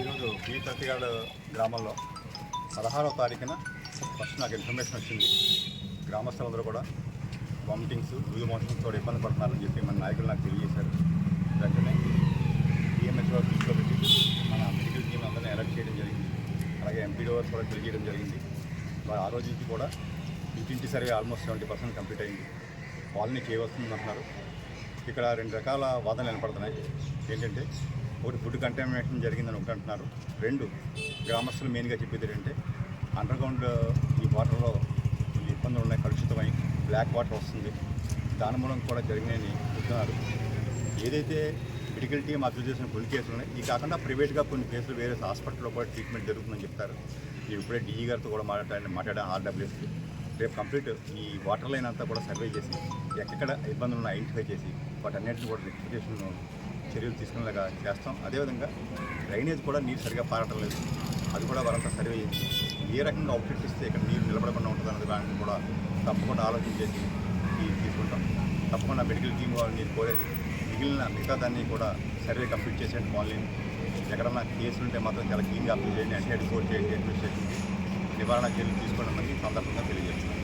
ఈరోజు పీ తట్టిగాడు గ్రామంలో పదహారవ తారీఖున ఫస్ట్ నాకు ఇన్ఫర్మేషన్ వచ్చింది. గ్రామస్తులందరూ కూడా వామిటింగ్స్ లూజ్ కూడా ఇబ్బంది పడుతున్నారని చెప్పి మన నాయకులు నాకు తెలియజేశారు. వెంటనే డిఎంహెచ్ వారు తీసుకోబెట్టి మన మెడికల్ టీం అందరినీ అలర్ట్ చేయడం జరిగింది. అలాగే ఎంపీడీ వారు కూడా తెలియజేయడం జరిగింది. వారు ఆ రోజు నుంచి కూడా ఇంటింటి survey almost seventy percent complete అయింది. కాలనీ చేయవస్తుంది అంటున్నారు. ఇక్కడ రెండు రకాల వాదనలు వినపడుతున్నాయి. ఏంటంటే ఒకటి ఫుడ్ కంటామినేషన్ జరిగిందని ఒకటి అంటున్నారు. రెండు గ్రామస్తులు మెయిన్గా చెప్పేది ఏంటంటే అండర్ గ్రౌండ్ ఈ వాటర్లో కొన్ని ఇబ్బందులు ఉన్నాయి కలుషితమై బ్లాక్ వాటర్ వస్తుంది. దాని మూలం కూడా జరిగినాయని చెప్తున్నారు. ఏదైతే మెడికల్ టీం అబ్జర్వ్ చేసిన కొన్ని కేసులు ఉన్నాయి ఈ కాకుండా ప్రైవేట్గా కొన్ని కేసులు వేరే హాస్పిటల్లో కూడా ట్రీట్మెంట్ జరుగుతుందని చెప్తారు. నేను ఇప్పుడే డిఈ గారితో కూడా మాట్లాడాను మాట్లాడాను ఆర్డబ్ల్యూఎస్కి రేపు కంప్లీట్ ఈ వాటర్ లైన్ అంతా కూడా సర్వే చేసి ఎక్కడ ఇబ్బందులు ఉన్నాయి ఐడెంటిఫై చేసి వాటన్నిటిని కూడా రెక్టిఫికేషన్ చర్యలు తీసుకునేలాగా చేస్తాం. అదేవిధంగా డ్రైనేజ్ కూడా నీరు సరిగా పారటం లేదు. అది కూడా వారంతా సర్వే చేసి ఏ రకంగా అవుట్లెట్ ఇస్తే ఇక్కడ నీరు నిలబడకుండా ఉంటుంది అన్నది దాన్ని కూడా తప్పకుండా ఆలోచన చేసి తీసుకుంటాం. తప్పకుండా మెడికల్ టీం వాళ్ళు నేను కోరేది మిగిలిన మిగతా దాన్ని కూడా సర్వే కంప్లీట్ చేసేయండి మార్నింగ్ ఎక్కడన్నా కేసులు ఉంటే మాత్రం చాలా క్లీన్గా అప్లై చేయండి అంటే రిపోర్ట్ చేయండి అడ్మినిస్ట్రేషన్కి. నివారణ చర్యలు తీసుకోవడం అనేది సందర్భంగా తెలియజేస్తున్నాను